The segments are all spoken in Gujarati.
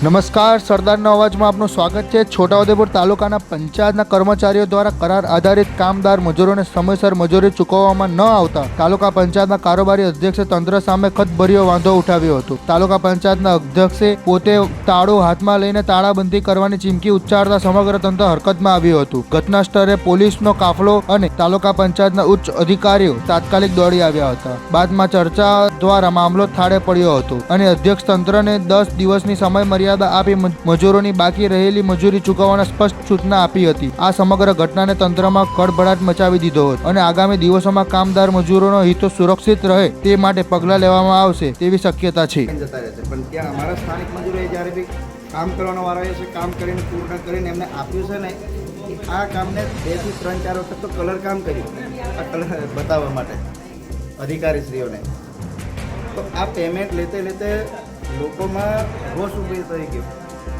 નમસ્કાર, સરદારના અવાજમાં આપનું સ્વાગત છે. છોટાઉદેપુર તાલુકાના પંચાયતના કર્મચારીઓ દ્વારા કરાર આધારિત કામદાર મજૂરોને સમયસર મજૂરી ચૂકવવામાં ન આવતા તાલુકા પંચાયતના કારોબારી અધ્યક્ષે તંત્ર સામે ખતભર્યો વાંધો ઉઠાવ્યો હતો. તાલુકા પંચાયતના અધ્યક્ષે પોતે તાળું હાથમાં લઈને તાળાબંધી કરવાની ચીમકી ઉચ્ચારતા સમગ્ર તંત્ર હરકતમાં આવ્યું હતું. ઘટના સ્થળે પોલીસનો કાફલો અને તાલુકા પંચાયતના ઉચ્ચ અધિકારીઓ તાત્કાલિક દોડી આવ્યા હતા. બાદમાં ચર્ચા દ્વારા મામલો થાળે પડ્યો હતો અને અધ્યક્ષ તંત્રને દસ દિવસની સમય મર્યાદા આપી મજૂરોની બાકી રહેલી મજૂરી ચૂકવવાના સ્પષ્ટ સૂચના આપી હતી. આ સમગ્ર ઘટનાને તંત્રમાં ખળભળાટ મચાવી દીધો હતો અને આગામી દિવસોમાં કામદાર મજૂરોનો હિતો સુરક્ષિત રહે તે માટે પગલાં લેવામાં આવશે તેવી શક્યતા છે. પણ ત્યાં અમારા સ્થાનિક મજૂરોએ જ્યારે બી કામ કરવાનો વારો આવે છે, કામ કરીને પૂર્ણ કરીને એમને આપ્યું છે ને આ કામને બેથી ત્રણ ચાર વખત તો કલર કામ કર્યું. આ કલર બતાવવા માટે અધિકારીશ્રીઓને. તો આ પેમેન્ટ લેતે લેતે લોકોમાં રોષ ઊભી થઈ ગયો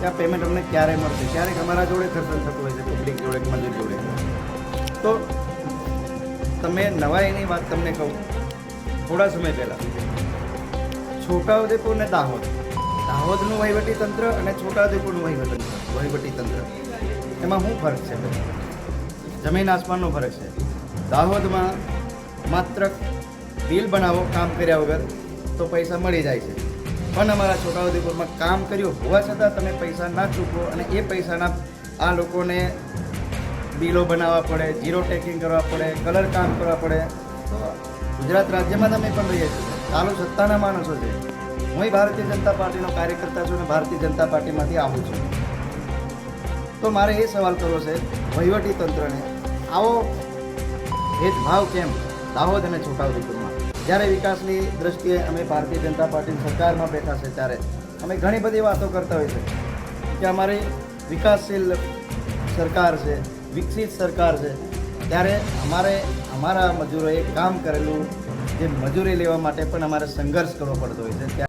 કે આ પેમેન્ટ અમને ક્યારે મળશે? ક્યારેક અમારા જોડે ખર્ચન થતું હોય છે પબ્લિક જોડે મંદિર જોડે. તો તમે નવા એની વાત તમને કહું, થોડા સમય પહેલાં. છોટાઉદેપુર ને દાહોદ. દાહોદનું વહીવટી તંત્ર અને છોટાઉદેપુરનું વહીવટી વહીવટી તંત્ર એમાં શું ફરક છે? જમીન આસમાનનો ફરક છે. દાહોદમાં માત્ર બિલ બનાવો, કામ કર્યા વગર તો પૈસા મળી જાય છે. પણ અમારા છોટાઉદેપુરમાં કામ કર્યું હોવા છતાં તમે પૈસા ના ચૂકવો અને એ પૈસાના આ લોકોને બિલો બનાવવા પડે જીરો ટેકિંગ કરવા પડે, કલર કામ કરવા પડે. તો ગુજરાત રાજ્યમાં તમે પણ રહીએ છીએ ચાલુ સત્તાના માણસો છે. હું ભારતીય જનતા પાર્ટીનો કાર્યકર્તા છું અને ભારતીય જનતા પાર્ટીમાંથી આવું છું. તો મારે એ સવાલ કરવો છે વહીવટી તંત્રને આવો ભેદભાવ કેમ દાહોદ અને છોટાઉદેપુરમાં? જ્યારે વિકાસની દ્રષ્ટિએ અમે ભારતીય જનતા પાર્ટીની સરકારમાં બેઠા છે ત્યારે અમે ઘણી બધી વાતો કરતા હોય છે કે અમારી વિકાસશીલ સરકાર છે, વિકસિત સરકાર છે, ત્યારે અમારે અમારા મજૂરોએ કામ કરેલું જે મજૂરી લેવા માટે પણ અમારે સંઘર્ષ કરવો પડતો હોય છે.